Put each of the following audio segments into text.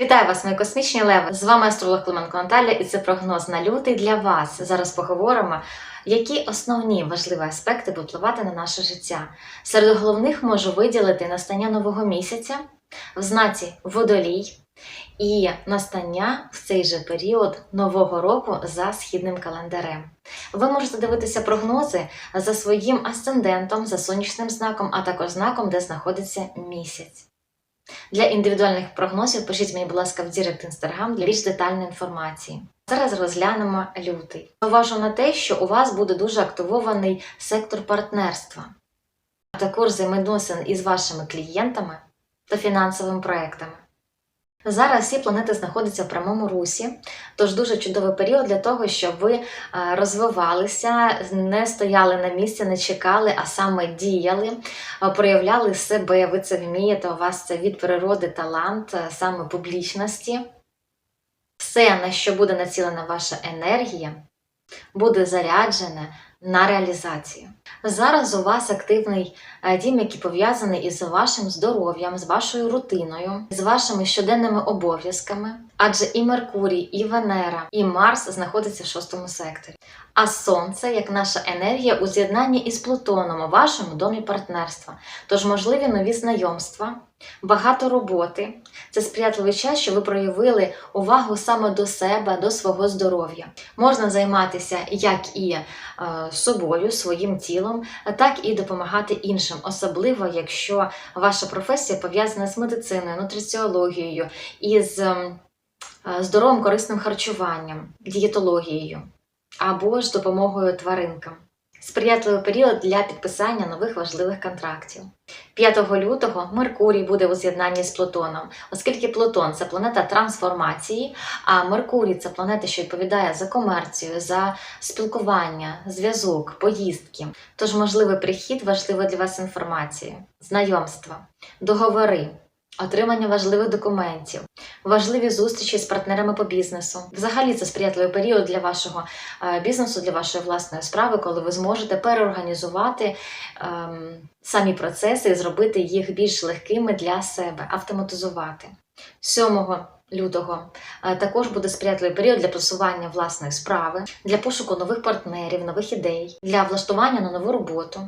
Вітаю вас, мої космічні леви! З вами астролог Клименко Наталя, і це прогноз на лютий для вас. Зараз поговоримо, які основні важливі аспекти впливати на наше життя. Серед головних можу виділити настання нового місяця в знаці водолій і настання в цей же період нового року за східним календарем. Ви можете дивитися прогнози за своїм асцендентом, за сонячним знаком, а також знаком, де знаходиться місяць. Для індивідуальних прогнозів пишіть мені, будь ласка, в Дірект Інстаграм для більш детальної інформації. Зараз розглянемо лютий. Уважу на те, що у вас буде дуже активований сектор партнерства, а також взаємодносин із вашими клієнтами та фінансовими проектами. Зараз всі планети знаходяться в прямому русі, тож дуже чудовий період для того, щоб ви е, розвивалися, не стояли на місці, не чекали, а саме діяли, е, проявляли себе. Ви це вмієте, у вас це від природи талант, е, саме публічності. Все, на що буде націлена ваша енергія, буде заряджене на реалізацію. Зараз у вас активний е, дім, який пов'язаний із вашим здоров'ям, з вашою рутиною, з вашими щоденними обов'язками, адже і Меркурій, і Венера, і Марс знаходяться в шостому секторі. А Сонце, як наша енергія, у з'єднанні із Плутоном у вашому домі партнерства. Тож можливі нові знайомства, багато роботи. Це сприятливий час, що ви проявили увагу саме до себе, до свого здоров'я. Можна займатися як і е, собою, своїм тілом, так і допомагати іншим, особливо якщо ваша професія пов'язана з медициною, нутриціологією, із ем, е, здоровим корисним харчуванням, дієтологією або ж допомогою тваринкам. Сприятливий період для підписання нових важливих контрактів. 5 лютого Меркурій буде у з'єднанні з Плутоном, оскільки Плутон це планета трансформації, а Меркурій це планета, що відповідає за комерцію, за спілкування, зв'язок, поїздки. Тож можливий прихід важлива для вас інформація, знайомства, договори, отримання важливих документів, важливі зустрічі з партнерами по бізнесу. Взагалі це сприятливий період для вашого е, бізнесу, для вашої власної справи, коли ви зможете переорганізувати ем, самі процеси і зробити їх більш легкими для себе, автоматизувати. 7 лютого е, також буде сприятливий період для просування власної справи, для пошуку нових партнерів, нових ідей, для влаштування на нову роботу.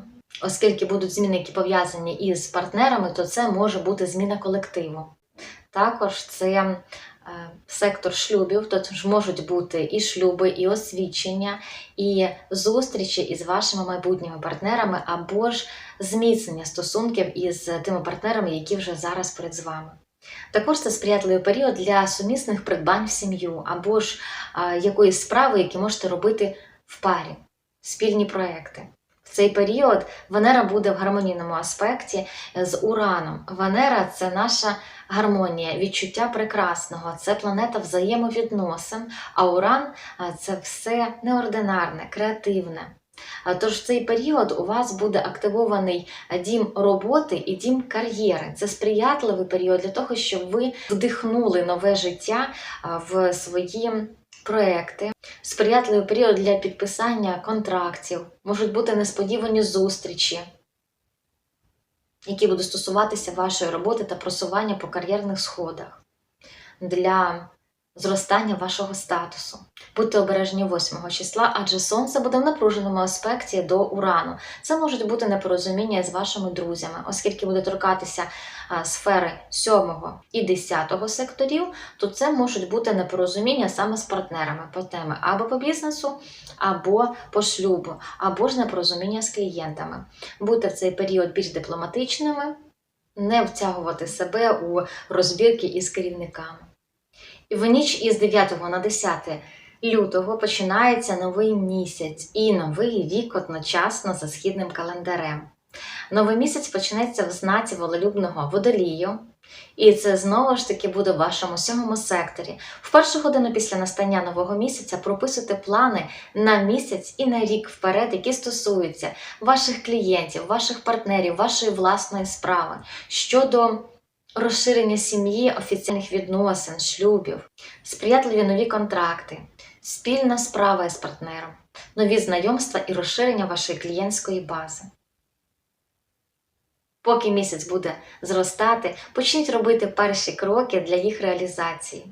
Оскільки будуть зміни, які пов'язані із партнерами, то це може бути зміна колективу. Також це е, сектор шлюбів, тож можуть бути і шлюби, і освідчення, і зустрічі із вашими майбутніми партнерами, або ж зміцнення стосунків із тими партнерами, які вже зараз перед з вами. Також це сприятливий період для сумісних придбань в сім'ю, або ж е, якоїсь справи, які можете робити в парі, спільні проекти. Цей період Венера буде в гармонійному аспекті з Ураном. Венера це наша гармонія, відчуття прекрасного, це планета взаємовідносин, а Уран це все неординарне, креативне. Тож в цей період у вас буде активований дім роботи і дім кар'єри. Це сприятливий період для того, щоб ви вдихнули нове життя в свої проекти, сприятливий період для підписання контрактів, можуть бути несподівані зустрічі, які будуть стосуватися вашої роботи та просування по кар'єрних сходах. Для зростання вашого статусу. Будьте обережні 8 числа, адже сонце буде в напруженому аспекті до урану. Це можуть бути непорозуміння з вашими друзями, оскільки буде торкатися сфери 7 і 10 секторів, то це можуть бути непорозуміння саме з партнерами по теми або по бізнесу, або по шлюбу, або ж непорозуміння з клієнтами. Будьте в цей період більш дипломатичними, не втягувати себе у розбірки із керівниками. І в ніч із 9 на 10 лютого починається новий місяць і новий рік одночасно за східним календарем. Новий місяць почнеться в знаці волелюбного водолію, і це знову ж таки буде в вашому сьомому секторі. В першу годину після настання нового місяця прописуйте плани на місяць і на рік вперед, які стосуються ваших клієнтів, ваших партнерів, вашої власної справи щодо розширення сім'ї, офіційних відносин, шлюбів, сприятливі нові контракти, спільна справа з партнером, нові знайомства і розширення вашої клієнтської бази. Поки місяць буде зростати, почніть робити перші кроки для їх реалізації.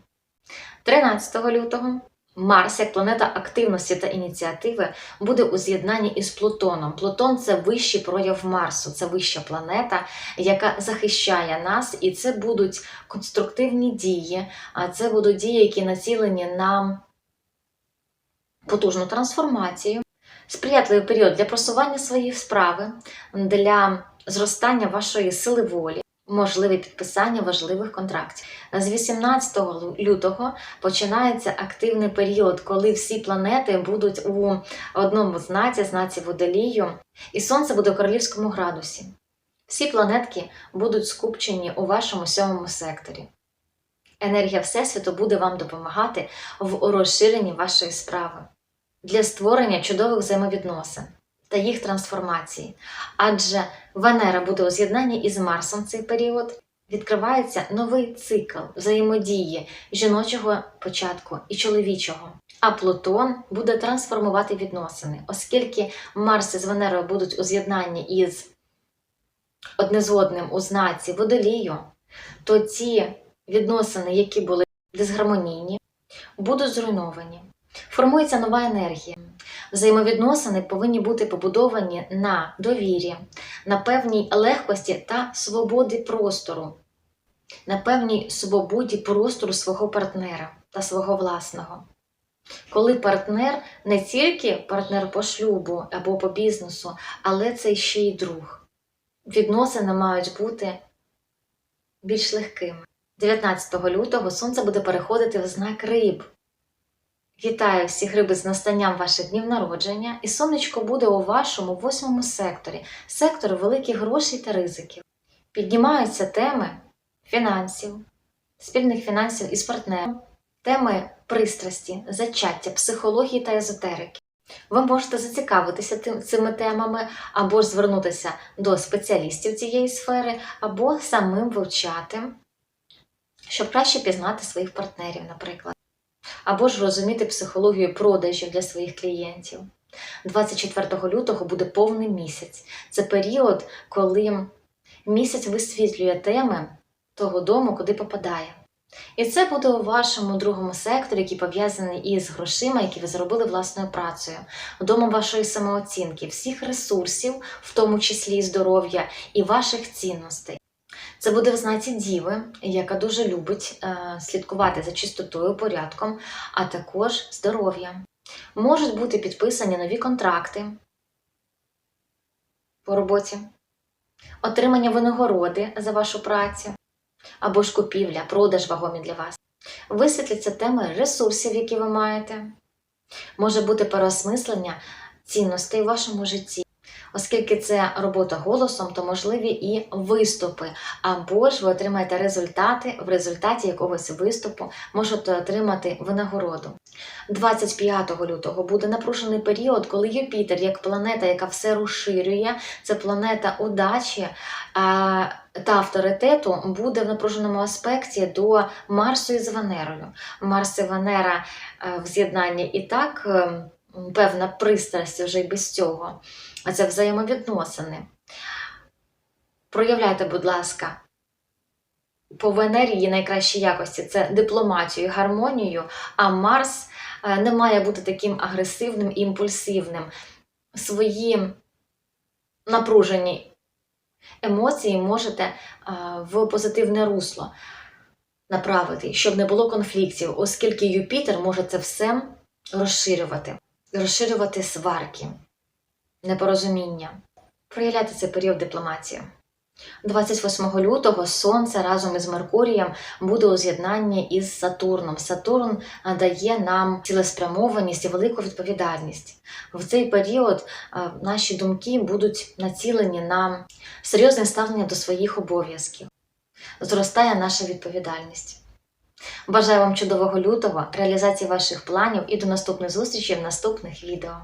13 лютого Марс, як планета активності та ініціативи, буде у з'єднанні із Плутоном. Плутон це вищий прояв Марсу, це вища планета, яка захищає нас, і це будуть конструктивні дії, а це будуть дії, які націлені на потужну трансформацію, сприятливий період для просування своєї справи, для зростання вашої сили волі. Можливе підписання важливих контрактів. З 18 лютого починається активний період, коли всі планети будуть у одному знаці, знаці водолію, і Сонце буде у королівському градусі. Всі планетки будуть скупчені у вашому сьомому секторі. Енергія Всесвіту буде вам допомагати в розширенні вашої справи для створення чудових взаємовідносин та їх трансформації. Адже Венера буде у з'єднанні із Марсом в цей період. Відкривається новий цикл взаємодії жіночого початку і чоловічого. А Плутон буде трансформувати відносини, оскільки Марс із Венерою будуть у з'єднанні із одне з одним у знаці водолію, то ці відносини, які були дисгармонійні, будуть зруйновані. Формується нова енергія. Взаємовідносини повинні бути побудовані на довірі, на певній легкості та свободі простору, на певній свободі простору свого партнера та свого власного. Коли партнер не тільки партнер по шлюбу або по бізнесу, але це ще й друг. Відносини мають бути більш легкими. 19 лютого сонце буде переходити в знак риб. Вітаю всіх риби з настанням ваших днів народження, і сонечко буде у вашому восьмому секторі, сектору великих грошей та ризиків. Піднімаються теми фінансів, спільних фінансів із партнером, теми пристрасті, зачаття, психології та езотерики. Ви можете зацікавитися цими темами, або ж звернутися до спеціалістів цієї сфери, або самим вивчати, щоб краще пізнати своїх партнерів, наприклад або ж розуміти психологію продажів для своїх клієнтів. 24 лютого буде повний місяць. Це період, коли місяць висвітлює теми того дому, куди попадає. І це буде у вашому другому секторі, який пов'язаний із грошима, які ви заробили власною працею, домом вашої самооцінки, всіх ресурсів, в тому числі і здоров'я, і ваших цінностей. Це буде в знаці Діви, яка дуже любить е, слідкувати за чистотою, порядком, а також здоров'я. Можуть бути підписані нові контракти по роботі, отримання винагороди за вашу працю або ж купівля, продаж вагомі для вас. Висвітляться теми ресурсів, які ви маєте. Може бути переосмислення цінностей в вашому житті. Оскільки це робота голосом, то можливі і виступи, або ж ви отримаєте результати, в результаті якогось виступу можете отримати винагороду. 25 лютого буде напружений період, коли Юпітер, як планета, яка все розширює, це планета удачі та авторитету, буде в напруженому аспекті до Марсу із Венерою. Марс і Венера е, в з'єднанні і так. е, Певна пристрасть вже й без цього це взаємовідносини. Проявляйте, будь ласка, по Венері її найкращі якості це дипломатію, гармонію, а Марс е, не має бути таким агресивним і імпульсивним. Свої напружені емоції можете е, в позитивне русло направити, щоб не було конфліктів, оскільки Юпітер може це все розширювати, розширювати сварки непорозуміння. Проявляти цей період дипломатії. 28 лютого Сонце разом із Меркурієм буде у з'єднанні із Сатурном. Сатурн дає нам цілеспрямованість і велику відповідальність. В цей період наші думки будуть націлені на серйозне ставлення до своїх обов'язків. Зростає наша відповідальність. Бажаю вам чудового лютого, реалізації ваших планів і до наступних зустрічей в наступних відео.